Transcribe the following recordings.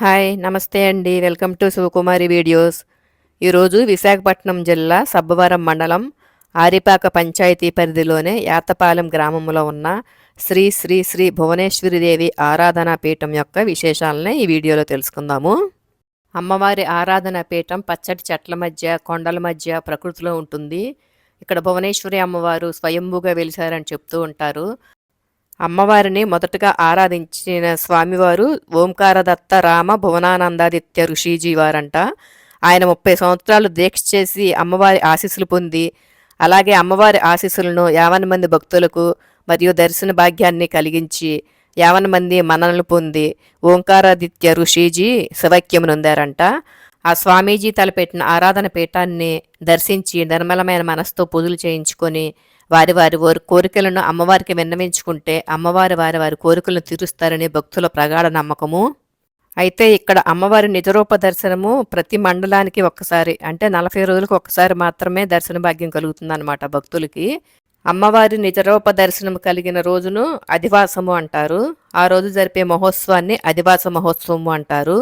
Hi నమస్తే అండి. Welcome to Sivakumari videos. ఈరోజు విశాఖపట్నం జిల్లా సబ్బవరం మండలం ఆరిపాక పంచాయతీ పరిధిలోనే యాతపాలెం గ్రామంలో ఉన్న శ్రీ శ్రీ శ్రీ భువనేశ్వరిదేవి ఆరాధనా పీఠం యొక్క విశేషాలనే ఈ వీడియోలో తెలుసుకుందాము. అమ్మవారి ఆరాధనా పీఠం పచ్చటి చెట్ల మధ్య కొండల మధ్య ప్రకృతిలో ఉంటుంది. ఇక్కడ భువనేశ్వరి అమ్మవారు స్వయంభూగా వెలిశారని చెప్తూ ఉంటారు. అమ్మవారిని మొదటగా ఆరాధించిన స్వామివారు ఓంకారదత్త రామ భువనానందాదిత్య ఋషిజీ వారంట. ఆయన ముప్పై సంవత్సరాలు దీక్ష చేసి అమ్మవారి ఆశీస్సులు పొంది అలాగే అమ్మవారి ఆశీస్సులను యావన్ మంది భక్తులకు మరియు దర్శన భాగ్యాన్ని కలిగించి యావన్ మంది మన్ననలు పొంది ఓంకారాదిత్య ఋషిజీ శివైక్యమునొందారంట ఆ స్వామీజీ తలపెట్టిన ఆరాధన పీఠాన్ని దర్శించి నిర్మలమైన మనస్తో పూజలు చేయించుకొని వారి వారి వారి కోరికలను అమ్మవారికి విన్నవించుకుంటే అమ్మవారి వారి వారి కోరికలను తీరుస్తారని భక్తుల ప్రగాఢ నమ్మకము. అయితే ఇక్కడ అమ్మవారి నిజరూప దర్శనము ప్రతి మండలానికి ఒక్కసారి అంటే నలభై రోజులకు ఒక్కసారి మాత్రమే దర్శన భాగ్యం కలుగుతుందన్నమాట భక్తులకి. అమ్మవారి నిజరూప దర్శనం కలిగిన రోజును అధివాసము అంటారు. ఆ రోజు జరిపే మహోత్సవాన్ని అధివాస మహోత్సవము అంటారు.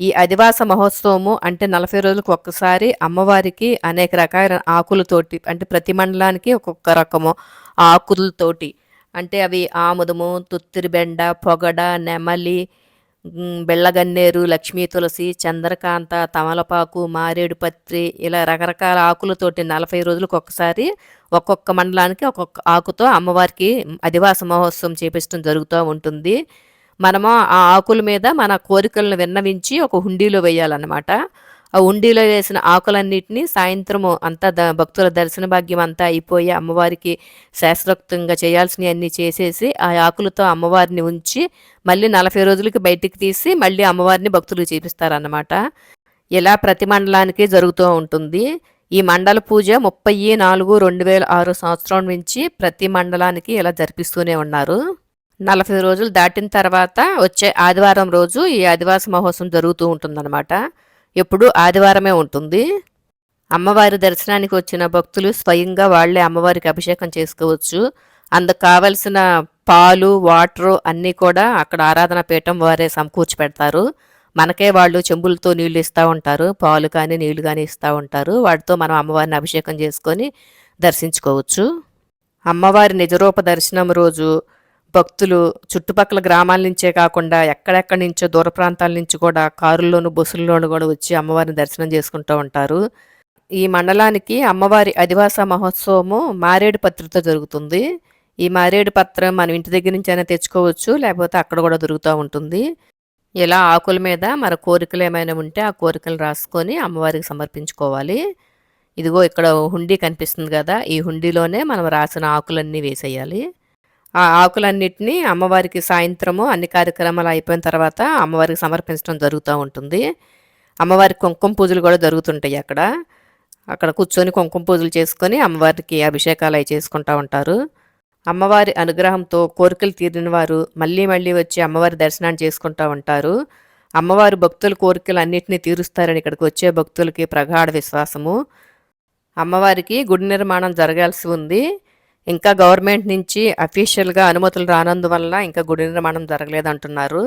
ఈ అధివాస మహోత్సవము అంటే నలభై రోజులకు ఒక్కసారి అమ్మవారికి అనేక రకాల ఆకులతోటి అంటే ప్రతి మండలానికి ఒక్కొక్క రకము ఆకులతోటి. అంటే అవి ఆముదము తుత్తిరిబెండ పొగడ నెమలి బెల్లగన్నేరు లక్ష్మీ తులసి చంద్రకాంత తమలపాకు మారేడు పత్రి ఇలా రకరకాల ఆకులతోటి నలభై రోజులకు ఒక్కసారి ఒక్కొక్క మండలానికి ఒక్కొక్క ఆకుతో అమ్మవారికి అధివాస మహోత్సవం చేపించడం జరుగుతూ ఉంటుంది. మనము ఆ ఆకుల మీద మన కోరికలను విన్నవించి ఒక హుండీలో వేయాలన్నమాట. ఆ హుండీలో వేసిన ఆకులన్నింటినీ సాయంత్రము అంతా ద భక్తుల దర్శన భాగ్యం అంతా అయిపోయి అమ్మవారికి శాస్త్రోక్తంగా చేయాల్సినవి అన్నీ చేసేసి ఆ ఆకులతో అమ్మవారిని ఉంచి మళ్ళీ నలభై రోజులకి బయటికి తీసి మళ్ళీ అమ్మవారిని భక్తులు చూపిస్తారన్నమాట. ఇలా ప్రతి మండలానికి జరుగుతూ ఉంటుంది. ఈ మండల పూజ ముప్పై నాలుగు రెండు వేల ఆరు సంవత్సరం నుంచి ప్రతి మండలానికి ఇలా జరిపిస్తూనే ఉన్నారు. నలభై రోజులు దాటిన తర్వాత వచ్చే ఆదివారం రోజు ఈ ఆదివాస మహోత్సవం జరుగుతూ ఉంటుందన్నమాట. ఎప్పుడు ఆదివారమే ఉంటుంది. అమ్మవారి దర్శనానికి వచ్చిన భక్తులు స్వయంగా వాళ్ళే అమ్మవారికి అభిషేకం చేసుకోవచ్చు. అందుకు కావలసిన పాలు వాటరు అన్నీ కూడా అక్కడ ఆరాధన పీఠం వారే సమకూర్చి పెడతారు. మనకే వాళ్ళు చెంబులతో నీళ్ళు ఇస్తూ ఉంటారు. పాలు కానీ నీళ్ళు కానీ ఇస్తూ ఉంటారు. వాటితో మనం అమ్మవారిని అభిషేకం చేసుకొని దర్శించుకోవచ్చు. అమ్మవారి నిజరూప దర్శనం రోజు భక్తులు చుట్టుపక్కల గ్రామాల నుంచే కాకుండా ఎక్కడెక్కడి నుంచో దూర ప్రాంతాల నుంచి కూడా కారుల్లోనూ బస్సుల్లోనూ కూడా వచ్చి అమ్మవారిని దర్శనం చేసుకుంటూ ఉంటారు. ఈ మండలానికి అమ్మవారి అధివాస మహోత్సవము మారేడు పత్రితో జరుగుతుంది. ఈ మారేడు పత్రం మనం ఇంటి దగ్గర నుంచి అయినా తెచ్చుకోవచ్చు లేకపోతే అక్కడ కూడా దొరుకుతూ ఉంటుంది. ఇలా ఆకుల మీద మన కోరికలు ఏమైనా ఉంటే ఆ కోరికలు రాసుకొని అమ్మవారికి సమర్పించుకోవాలి. ఇదిగో ఇక్కడ హుండీ కనిపిస్తుంది కదా ఈ హుండీలోనే మనం రాసిన ఆకులన్నీ వేసేయాలి. ఆ ఆకులన్నిటినీ అమ్మవారికి సాయంత్రము అన్ని కార్యక్రమాలు అయిపోయిన తర్వాత అమ్మవారికి సమర్పించడం జరుగుతూ ఉంటుంది. అమ్మవారికి కుంకుమ పూజలు కూడా జరుగుతుంటాయి అక్కడ. అక్కడ కూర్చొని కుంకుమ పూజలు చేసుకొని అమ్మవారికి అభిషేకాలు అవి చేసుకుంటూ ఉంటారు. అమ్మవారి అనుగ్రహంతో కోరికలు తీరిన వారు మళ్ళీ మళ్ళీ వచ్చి అమ్మవారి దర్శనాన్ని చేసుకుంటూ ఉంటారు. అమ్మవారి భక్తుల కోరికలు అన్నింటినీ తీరుస్తారని ఇక్కడికి వచ్చే భక్తులకి ప్రగాఢ విశ్వాసము. అమ్మవారికి గుడి నిర్మాణం జరగాల్సి ఉంది. ఇంకా గవర్నమెంట్ నుంచి అఫీషియల్గా అనుమతులు రానందువల్ల ఇంకా గుడి నిర్మాణం జరగలేదంటున్నారు.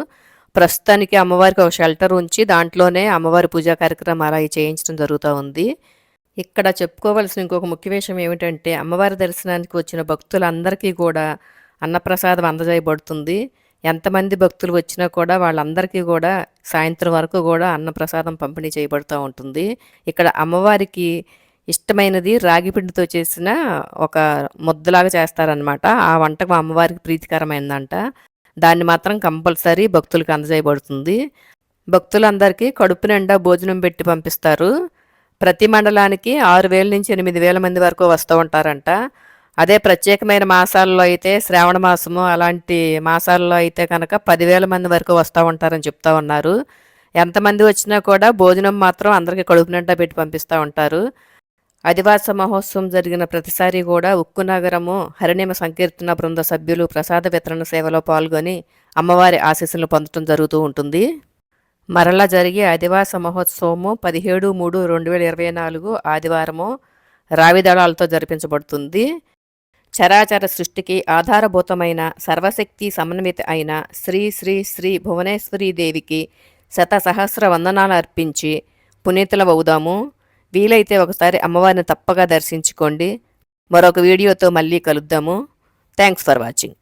ప్రస్తుతానికి అమ్మవారికి ఒక షెల్టర్ ఉంచి దాంట్లోనే అమ్మవారి పూజా కార్యక్రమాలు అవి చేయించడం జరుగుతూ ఉంది. ఇక్కడ చెప్పుకోవలసిన ఇంకొక ముఖ్య విషయం ఏమిటంటే అమ్మవారి దర్శనానికి వచ్చిన భక్తులందరికీ కూడా అన్నప్రసాదం అందజేయబడుతుంది. ఎంతమంది భక్తులు వచ్చినా కూడా వాళ్ళందరికీ కూడా సాయంత్రం వరకు కూడా అన్నప్రసాదం పంపిణీ చేయబడుతూ ఉంటుంది. ఇక్కడ అమ్మవారికి ఇష్టమైనది రాగి పిండితో చేసిన ఒక ముద్దలాగా చేస్తారనమాట ఆ వంటకం అమ్మవారికి ప్రీతికరమైందంట. దాన్ని మాత్రం కంపల్సరీ భక్తులకు అందజేయబడుతుంది. భక్తులందరికీ కడుపు నిండా భోజనం పెట్టి పంపిస్తారు. ప్రతి మండలానికి ఆరు వేల నుంచి ఎనిమిది వేల మంది వరకు వస్తూ ఉంటారంట. అదే ప్రత్యేకమైన మాసాల్లో అయితే శ్రావణ మాసము అలాంటి మాసాల్లో అయితే కనుక పదివేల మంది వరకు వస్తూ ఉంటారని చెప్తా ఉన్నారు. ఎంతమంది వచ్చినా కూడా భోజనం మాత్రం అందరికీ కడుపు నిండా పెట్టి పంపిస్తూ ఉంటారు. ఆదివాస మహోత్సవం జరిగిన ప్రతిసారి కూడా ఉక్కు నగరము హరిణిమ సంకీర్తన బృంద సభ్యులు ప్రసాద వితరణ సేవలో పాల్గొని అమ్మవారి ఆశీస్సులు పొందడం జరుగుతూ ఉంటుంది. మరలా జరిగే ఆదివాస మహోత్సవము పదిహేడు మూడు రెండు వేల ఇరవై నాలుగు ఆదివారము రావిదళాలతో జరిపించబడుతుంది. చరాచర సృష్టికి ఆధారభూతమైన సర్వశక్తి సమన్విత అయిన శ్రీ శ్రీ శ్రీ భువనేశ్వరీ దేవికి శత సహస్ర వందనాలు అర్పించి పునీతులమవుదాము వీలైతే ఒకసారి అమ్మవారిని తప్పగా దర్శించుకోండి. మరొక వీడియోతో మళ్ళీ కలుద్దాము. Thanks for watching